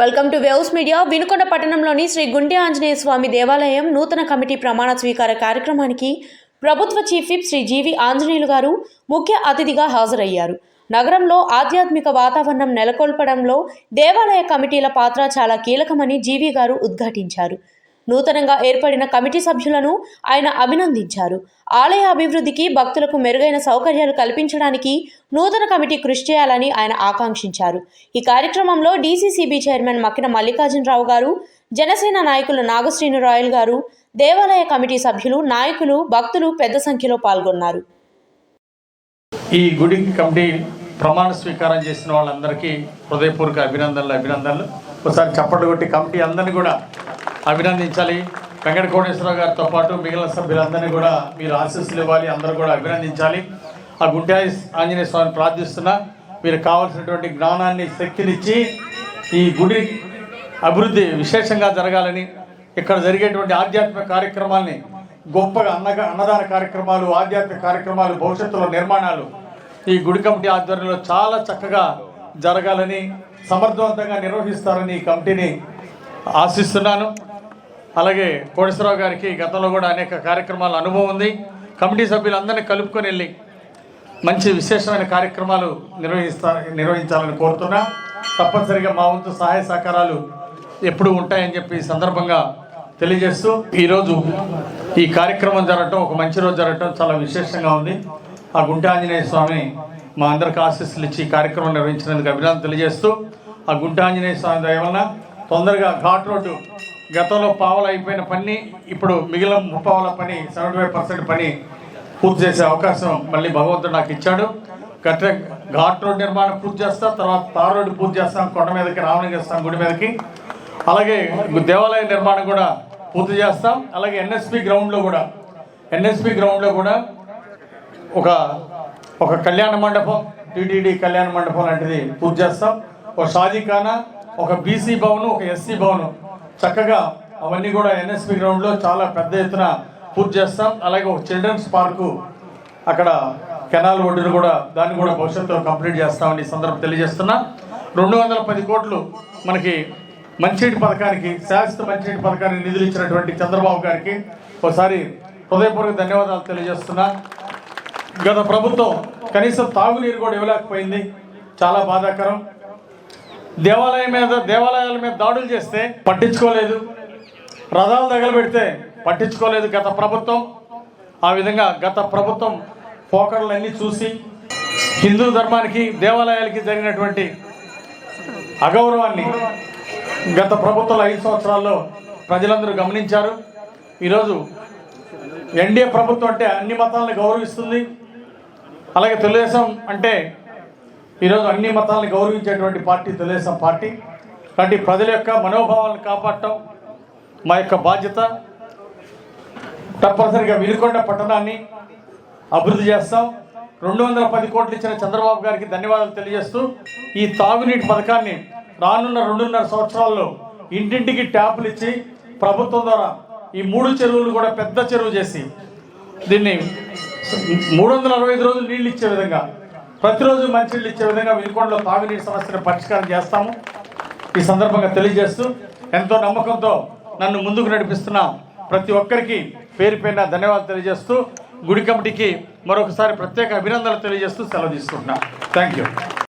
Welcome to waves media. Vinukonda పట్టణంలోని శ్రీ గుండె ఆంజనేయ స్వామి దేవాలయం నూతన కమిటీ ప్రమాణ స్వీకార కార్యక్రమానికి ప్రభుత్వ chief whip Shri GV Anjaneyulu garu ముఖ్య అతిథిగా హాజరయ్యారు. నగరంలో ఆధ్యాత్మిక వాతావరణం నెలకొల్పడంలో దేవాలయ కమిటీల పాత్ర చాలా కీలకమని జీవి గారు ఉద్ఘాటించారు. నూతనంగా ఏర్పడిన కమిటీ సభ్యులను ఆయన అభినందించారు. ఆలయ అభివృద్ధికి భక్తులకు మెరుగైన సౌకర్యాలు కల్పించడానికి నూతన కమిటీ కృషి చేయాలని ఆయన ఆకాంక్షించారు. ఈ కార్యక్రమంలో డీసీసీబీ చైర్మన్ మక్కిన మల్లికార్జునరావు గారు జనసేన నాయకులు నాగశ్రీను రాయల్ గారు దేవాలయ కమిటీ సభ్యులు నాయకులు భక్తులు పెద్ద సంఖ్యలో పాల్గొన్నారు. ఈ గుడి కమిటీ ప్రమాణ స్వీకారం చేసిన వాళ్ళందరికీ హృదయపూర్వక అభినందనలు అభినందనలు. ఒకసారి చప్పట్లు కొట్టి కమిటీ అందరినీ కూడా అభినందించాలి. వెంకట కోటేశ్వరరావు గారితో పాటు మిగిలిన సభ్యులందరినీ కూడా మీరు ఆశీస్సులు ఇవ్వాలి. అందరూ కూడా అభినందించాలి. ఆ గుంటె ఆంజనేయ స్వామిని ప్రార్థిస్తున్నా. మీరు కావాల్సినటువంటి జ్ఞానాన్ని శక్తినిచ్చి ఈ గుడి అభివృద్ధి విశేషంగా జరగాలని ఇక్కడ జరిగేటువంటి ఆధ్యాత్మిక కార్యక్రమాల్ని గొప్పగా అన్నగా అన్నదాన కార్యక్రమాలు ఆధ్యాత్మిక కార్యక్రమాలు భవిష్యత్తులో నిర్మాణాలు ఈ గుడి కమిటీ ఆధ్వర్యంలో చాలా చక్కగా జరగాలని సమర్థవంతంగా నిర్వహిస్తారని ఈ కమిటీని ఆశిస్తున్నాను. అలాగే కోటేశ్వరరావు గారికి గతంలో కూడా అనేక కార్యక్రమాల అనుభవం ఉంది. కమిటీ సభ్యులందరినీ కలుపుకొని వెళ్ళి మంచి విశేషమైన కార్యక్రమాలు నిర్వహిస్తా నిర్వహించాలని కోరుతున్నా. తప్పనిసరిగా మా వంతు సహాయ సహకారాలు ఎప్పుడు ఉంటాయని చెప్పి సందర్భంగా తెలియజేస్తూ ఈరోజు ఈ కార్యక్రమం జరగటం ఒక మంచి రోజు జరగటం చాలా విశేషంగా ఉంది. ఆ గుంట ఆంజనేయ స్వామి మా అందరికి ఆశీస్సులు ఇచ్చి కార్యక్రమం నిర్వహించినందుకు అభినందన తెలియజేస్తూ ఆ గుంట ఆంజనేయ స్వామి దయ వలన తొందరగా ఘాట్ రోడ్డు గతంలో పావులు అయిపోయిన పని ఇప్పుడు మిగిలిన ముప్పావుల పని సెవెంటీ ఫైవ్ పర్సెంట్ పని పూర్తి చేసే అవకాశం మళ్ళీ భగవంతుడు నాకు ఇచ్చాడు. గట్ట ఘాట్ రోడ్ నిర్మాణం పూర్తి చేస్తాం తర్వాత తార్ రోడ్డు పూర్తి చేస్తాం కొండ మీదకి రావణం గుడి మీదకి. అలాగే దేవాలయ నిర్మాణం కూడా పూర్తి చేస్తాం. అలాగే ఎన్ఎస్పి గ్రౌండ్లో కూడా ఎన్ఎస్పి గ్రౌండ్లో కూడా ఒక ఒక కళ్యాణ మండపం టీటీడీ కళ్యాణ మండపం లాంటిది పూర్తి చేస్తాం. ఒక షాజీఖానా ఒక బీసీ భవన్ ఒక ఎస్సీ భవన్ చక్కగా అవన్నీ కూడా ఎన్ఎస్పి గ్రౌండ్లో చాలా పెద్ద ఎత్తున పూర్తి చేస్తాం. అలాగే ఒక చిల్డ్రన్స్ పార్కు అక్కడ కెనాల్ ఒడ్డును కూడా దాన్ని కూడా భవిష్యత్తులో కంప్లీట్ చేస్తామని సందర్భం తెలియజేస్తున్నా. రెండు వందల పది కోట్లు మనకి మంచినీటి పథకానికి శాశ్వత మంచినీటి పథకానికి నిధులు ఇచ్చినటువంటి చంద్రబాబు గారికి ఒకసారి హృదయపూర్వక ధన్యవాదాలు తెలియజేస్తున్నా. గత ప్రభుత్వం కనీసం తాగునీరు కూడా ఇవ్వలేకపోయింది. చాలా బాధాకరం. దేవాలయం మీద దేవాలయాల మీద దాడులు చేస్తే పట్టించుకోలేదు. రథాలు తగలబెడితే పట్టించుకోలేదు గత ప్రభుత్వం. ఆ విధంగా గత ప్రభుత్వం పోకడలన్నీ చూసి హిందూ ధర్మానికి దేవాలయాలకి జరిగినటువంటి అగౌరవాన్ని గత ప్రభుత్వాల ఐదు సంవత్సరాల్లో ప్రజలందరూ గమనించారు. ఈరోజు ఎన్డీఏ ప్రభుత్వం అంటే అన్ని మతాలను గౌరవిస్తుంది. అలాగే తెలుగుదేశం అంటే ఈరోజు అన్ని మతాలను గౌరవించేటువంటి పార్టీ తెలుగుదేశం పార్టీ. కాబట్టి ప్రజల యొక్క మనోభావాలను కాపాడటం మా యొక్క బాధ్యత. తప్పనిసరిగా వినుకొండ పట్టణాన్ని అభివృద్ధి చేస్తాం. రెండు వందల పది కోట్లు ఇచ్చిన చంద్రబాబు గారికి ధన్యవాదాలు తెలియజేస్తూ ఈ తాగునీటి పథకాన్ని రానున్న రెండున్నర సంవత్సరాల్లో ఇంటింటికి ట్యాపులు ఇచ్చి ప్రభుత్వం ద్వారా ఈ మూడు చెరువులు కూడా పెద్ద చెరువు చేసి దీన్ని మూడు వందల అరవై ఐదు రోజులు నీళ్ళు ఇచ్చే విధంగా ప్రతిరోజు మంచినీళ్ళు ఇచ్చే విధంగా వినుకొండలో తాగునీటి సమస్యను పరిష్కారం చేస్తాము. ఈ సందర్భంగా తెలియజేస్తూ ఎంతో నమ్మకంతో నన్ను ముందుకు నడిపిస్తున్న ప్రతి ఒక్కరికి పేరు పైన ధన్యవాదాలు తెలియజేస్తూ గుడి కమిటీకి మరొకసారి ప్రత్యేక అభినందనలు తెలియజేస్తూ సెలవు తీసుకుంటున్నాను థ్యాంక్ యూ